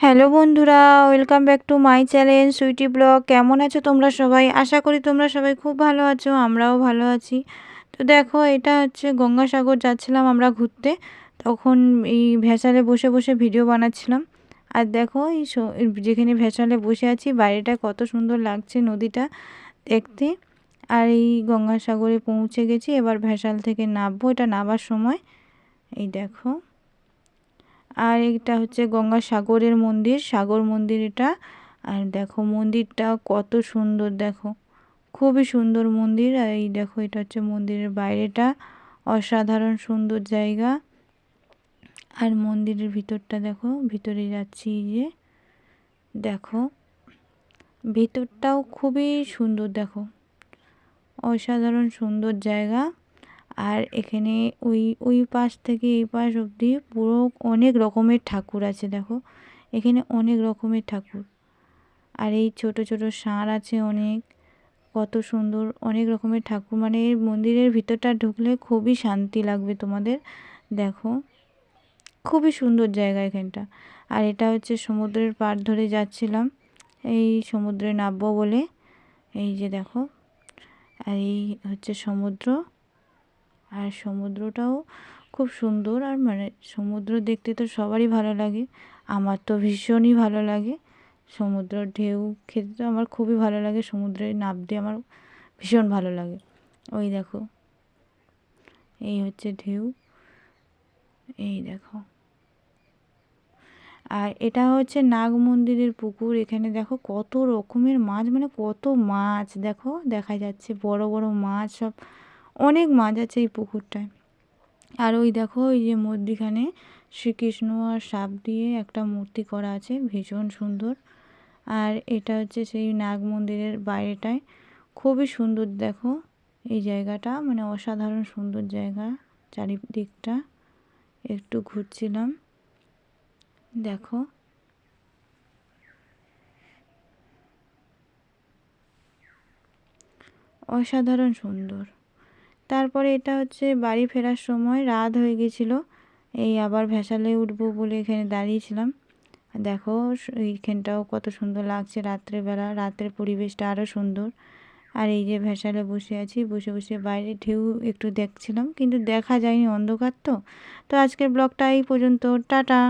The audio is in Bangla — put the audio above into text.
হ্যালো বন্ধুরা, welcome back to my channel Sweety blog. কেমন আছো তোমরা সবাই? আশা করি তোমরা সবাই খুব ভালো আছো, আমরাও ভালো আছি। তো দেখো, এটা হচ্ছে গঙ্গাসাগর যাচ্ছিলাম আমরা ঘুরতে। তখন এই ভেসালে বসে বসে ভিডিও বানাচ্ছিলাম। আর দেখো, এই যেখানে ভেসালে বসে আছি বাইরেটা কত সুন্দর লাগছে নদীটা দেখতে। আর এই গঙ্গাসাগরে পৌঁছে গেছি, এবার ভেসাল থেকে নামবো, এটা নামার সময়। এই দেখো। আর এটা হচ্ছে গঙ্গাসাগরের মন্দির। সাগর মন্দির এটা। আর দেখো মন্দিরটা কত সুন্দর দেখো। খুবই সুন্দর মন্দির। আর এই দেখো এটা হচ্ছে মন্দিরের বাইরেটা। অসাধারণ সুন্দর জায়গা। আর মন্দিরের ভিতরটা দেখো, ভিতরে যাচ্ছি যে। দেখো, ভিতরটাও খুবই সুন্দর দেখো। অসাধারণ সুন্দর জায়গা। আর এখানে ওই ওই পাশ থেকে এই পাশ অবধি পুরো অনেক রকমের ঠাকুর আছে, দেখো। এখানে অনেক রকমের ঠাকুর। আর এই ছোট ছোট ষাঁড় আছে অনেক। কত সুন্দর, অনেক রকমের ঠাকুর। মানে এই মন্দিরের ভিতরটা ঢুকলে খুবই শান্তি লাগবে তোমাদের, দেখো। খুবই সুন্দর জায়গা এখানটা। আর এটা হচ্ছে সমুদ্রের পার ধরে যাচ্ছিলাম, এই সমুদ্রে নামবো বলে। এই যে দেখো, আর এই হচ্ছে সমুদ্র। আর সমুদ্রটাও খুব সুন্দর। আর মানে সমুদ্র দেখতে তো সবারই ভালো লাগে। আমার তো ভীষণই ভালো লাগে। সমুদ্র ঢেউ খেতে তো আমার খুবই ভালো লাগে। সমুদ্রে নামতে আমার ভীষণ ভালো লাগে। ওই দেখো। এই হচ্ছে ঢেউ। এই দেখো। আর এটা হচ্ছে নাগ মন্দিরের পুকুর। এখানে দেখো কত রকমের মাছ মানে কত মাছ দেখো। দেখা যাচ্ছে বড় বড় মাছ সব অনেক মাছ আছে এই পুকুরটায়। আর ওই দেখো, ওই যে মধ্যিখানে শ্রীকৃষ্ণ আর সাপ দিয়ে একটা মূর্তি করা আছে, ভীষণ সুন্দর। আর এটা হচ্ছে সেই নাগ মন্দিরের বাইরেটায়। খুবই সুন্দর দেখো এই জায়গাটা মানে অসাধারণ সুন্দর জায়গা চারিদিকটা। একটু ঘুরছিলাম, দেখো। অসাধারণ সুন্দর। তারপরে এটা হচ্ছে বাড়ি ফেরার সময় রাত হয়ে গেছিল। এই আবার ভেসালে উঠবো বলে এখানে দাঁড়িয়েছিলাম। দেখো এইখানটাও কত সুন্দর লাগছে রাত্রেবেলা রাত্রের পরিবেশটা আরও সুন্দর। আর এই যে ভেসালে বসে আছি, বসে বসে বাইরে ঢেউ একটু দেখছিলাম, কিন্তু দেখা যায়নি অন্ধকার তো। তো আজকের ব্লগটা এই পর্যন্ত, টাটা।